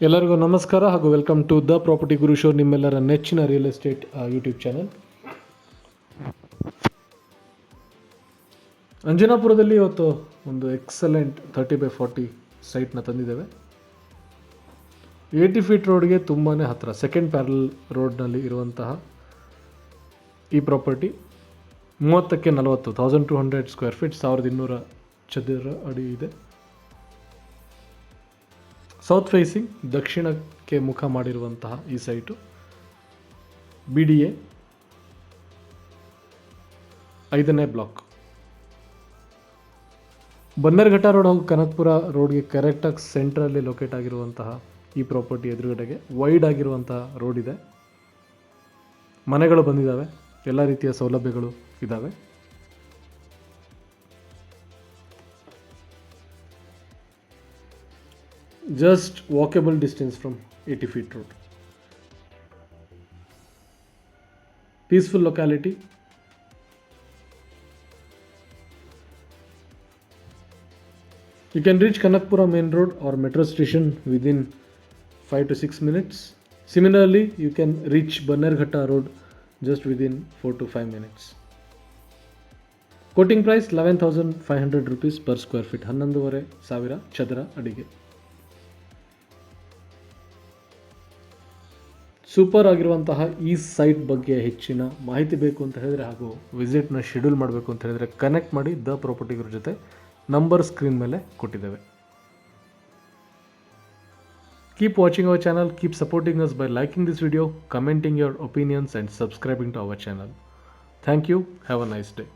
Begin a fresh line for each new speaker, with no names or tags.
ಎಲ್ಲರಿಗೂ ನಮಸ್ಕಾರ ಹಾಗೂ welcome to the property guru show, ನಿಮ್ಮೆಲ್ಲರ ನೆಚ್ಚಿನ ರಿಯಲ್ ಎಸ್ಟೇಟ್ ಯೂಟ್ಯೂಬ್ ಚಾನಲ್ ಅಂಜನಾಪುರದಲ್ಲಿ ಇವತ್ತು ಒಂದು ಎಕ್ಸಲೆಂಟ್ ಥರ್ಟಿ ಬೈ ಫಾರ್ಟಿ ಸೈಟ್ನ ತಂದಿದ್ದೇವೆ. ಏಯ್ಟಿ ಫೀಟ್ ರೋಡ್ಗೆ ತುಂಬಾ ಹತ್ತಿರ ಸೆಕೆಂಡ್ ಪ್ಯಾರಲ್ ರೋಡ್ನಲ್ಲಿ ಇರುವಂತಹ ಈ ಪ್ರಾಪರ್ಟಿ ಮೂವತ್ತಕ್ಕೆ ನಲವತ್ತು thousand two hundred square feet ಸಾವಿರದ ಇನ್ನೂರ ಚದರ ಅಡಿ ಇದೆ. ಸೌತ್ ಫೇಸಿಂಗ್ ದಕ್ಷಿಣಕ್ಕೆ ಮುಖ ಮಾಡಿರುವಂತಹ ಈ ಸೈಟು ಬಿ ಡಿ ಎ ಐದನೇ ಬ್ಲಾಕ್ ಬನ್ನೇರ್ಘಟ್ಟ ರೋಡ್ ಹಾಗೂ ಕನಕ್ಪುರ ರೋಡ್ಗೆ ಕರೆಕ್ಟಾಗಿ ಸೆಂಟ್ರಲ್ಲಿ ಲೊಕೇಟ್ ಆಗಿರುವಂತಹ ಈ ಪ್ರಾಪರ್ಟಿ ಎದುರುಗಡೆಗೆ ವೈಡ್ ಆಗಿರುವಂತಹ ರೋಡ್ ಇದೆ. ಮನೆಗಳು ಬಂದಿದ್ದಾವೆ. ಎಲ್ಲ ರೀತಿಯ ಸೌಲಭ್ಯಗಳು ಇದ್ದಾವೆ. just walkable distance from 80 feet road. Peaceful locality. You can reach Kanakpura main road or metro station within 5 to 6 minutes. Similarly, you can reach Bannerghatta road just within 4 to 5 minutes. Coating price eleven thousand five hundred rupees per square feet ಹನ್ನೊಂದೂವರೆ ಸಾವಿರ ಚದರ ಅಡಿಗೆ super ಆಗಿರುವಂತಹ ಈ site ಬಗ್ಗೆ ಹೆಚ್ಚಿನ ಮಾಹಿತಿ ಬೇಕು ಅಂತ ಹೇಳಿದರೆ ಹಾಗೂ ವಿಸಿಟ್ನ ಶೆಡ್ಯೂಲ್ ಮಾಡಬೇಕು ಅಂತ ಹೇಳಿದರೆ ಕನೆಕ್ಟ್ ಮಾಡಿ ದ ಪ್ರಾಪರ್ಟಿಗಳ ಜೊತೆ ನಂಬರ್ ಸ್ಕ್ರೀನ್ ಮೇಲೆ ಕೊಟ್ಟಿದ್ದೇವೆ. Keep watching our channel keep supporting us by liking this video commenting your opinions and subscribing to our channel thank you have a nice day